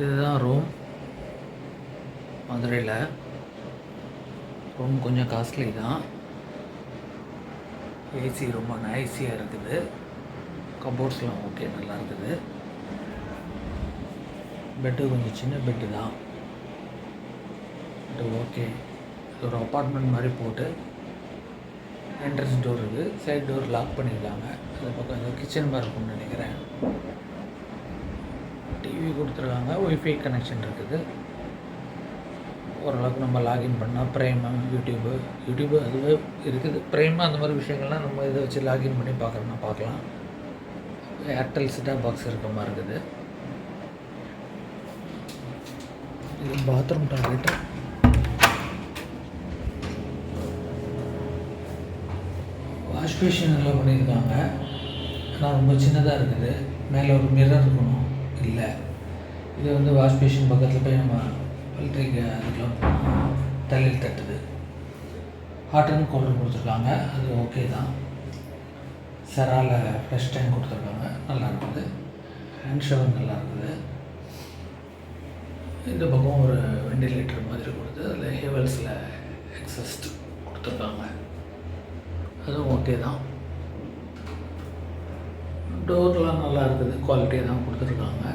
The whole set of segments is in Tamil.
இதுதான் ரூம் மதுரையில். ரூம் கொஞ்சம் காஸ்ட்லி தான். ஏசி ரொம்ப நைஸியாக இருக்குது. கபோர்ட்ஸ்லாம் ஓகே நல்லா இருக்குது. பெட்டு கொஞ்சம் சின்ன பெட்டு தான். பட் ஓகே ஒரு அப்பார்ட்மெண்ட் மாதிரி போட்டு என்ட்ரன்ஸ் டோர் இருக்குது சைட் டோர் லாக் பண்ணியிருக்காங்க அது பக்கம் ஏதோ கிச்சன் மாதிரி இருக்கும்னு நினைக்கிறேன். கொடுத்துருக்காங்க. ஒய்ஃபை கனெக்ஷன் இருக்குது. ஓரளவுக்கு நம்ம லாகின் பண்ணால் ப்ரைமு யூடியூப்பு யூடியூப்பு அதுவே இருக்குது. ப்ரைமு அந்த மாதிரி விஷயங்கள்லாம் நம்ம இதை வச்சு லாகின் பண்ணி பார்க்குறோம்னா பார்க்கலாம். ஏர்டெல் செட்டாப் பாக்ஸ் இருக்க மாதிரி இருக்குது. இது பாத்ரூம் டாய்லெட்டு வாஷ் பேஷன் எல்லாம் பண்ணியிருக்காங்க. ஆனால் ரொம்ப சின்னதாக இருக்குது. மேலே ஒரு மிரர் இருக்கணும். இல்லை. இது வந்து வாஷ் மிஷின் பக்கத்தில் போய் நம்ம பல்ட்ரிக்கு அதுக்கெலாம் தலையில் தட்டுது. ஹாட் அண்ட் கோல்டு கொடுத்துருக்காங்க. அது ஓகே தான். செரால ஃப்ரெஷ் டைம் கொடுத்துருக்காங்க. நல்லா இருக்குது. ஹேண்ட் ஷவர் நல்லா இருக்குது. இந்த பக்கம் ஒரு வெண்டிலேட்டர் மாதிரி கொடுத்து அதில் ஹேவல்ஸில் எக்ஸஸ்ட் கொடுத்துருக்காங்க. அதுவும் ஓகே தான். டோர்லாம் நல்லா இருக்குது. குவாலிட்டியாக தான் கொடுத்துருக்காங்க.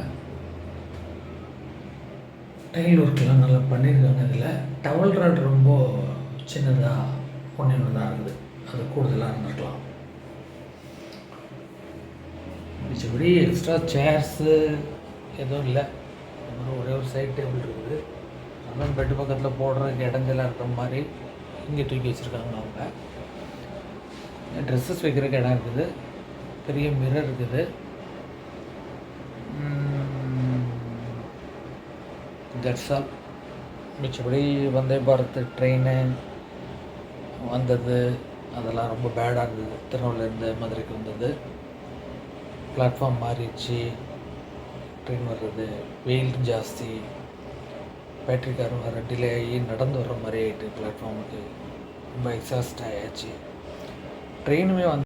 டைல் ஒர்க்லாம் நல்லா பண்ணியிருக்காங்க. இதில் டவல் ராட் ரொம்ப சின்னதாக ஒன்று ஒன்று தான் இருக்குது. அது கூடுதலாக இருந்திருக்கலாம். மிச்சபடி எக்ஸ்ட்ரா சேர்ஸு எதுவும் இல்லை. ஒரே ஒரு சைட் டேபிள் இருக்குது. அப்புறம் பெட்டு பக்கத்தில் போடுறதுக்கு இடைஞ்சலாக இருக்கிற மாதிரி இங்கே தூக்கி வச்சுருக்காங்க அவங்க. ட்ரெஸ்ஸஸ் வைக்கிறதுக்கு இடம் இருக்குது. பெரிய மிரர் இருக்குது. தட்ஸ் ஆல் மிச்சபடி வந்தே பாரத் ட்ரெயின் வந்தது. அதெல்லாம் ரொம்ப பேடாக இருந்தது. திருநெல்வேலியிலேருந்து மதுரைக்கு வந்தது. பிளாட்ஃபார்ம் மாறிடுச்சு. ட்ரெயின் வர்றது. வெயில் ஜாஸ்தி. பேட்டரி காரும் வர டிலே ஆகி நடந்து வர்ற மாதிரி ஆகிட்டு பிளாட்ஃபார்முக்கு ரொம்ப எக்ஸாஸ்ட் ஆயாச்சு. ட்ரெயினுமே வந்து